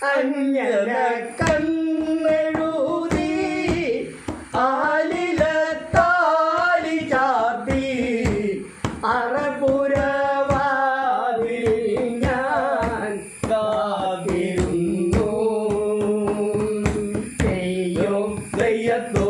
അന്യന കണ്ണെഴുതി ആലില താലി ചാത്തി അറപുരവാതിൽ ഞാൻ കാതിരുന്നു ചെയ്യും ദയ്യത്തോ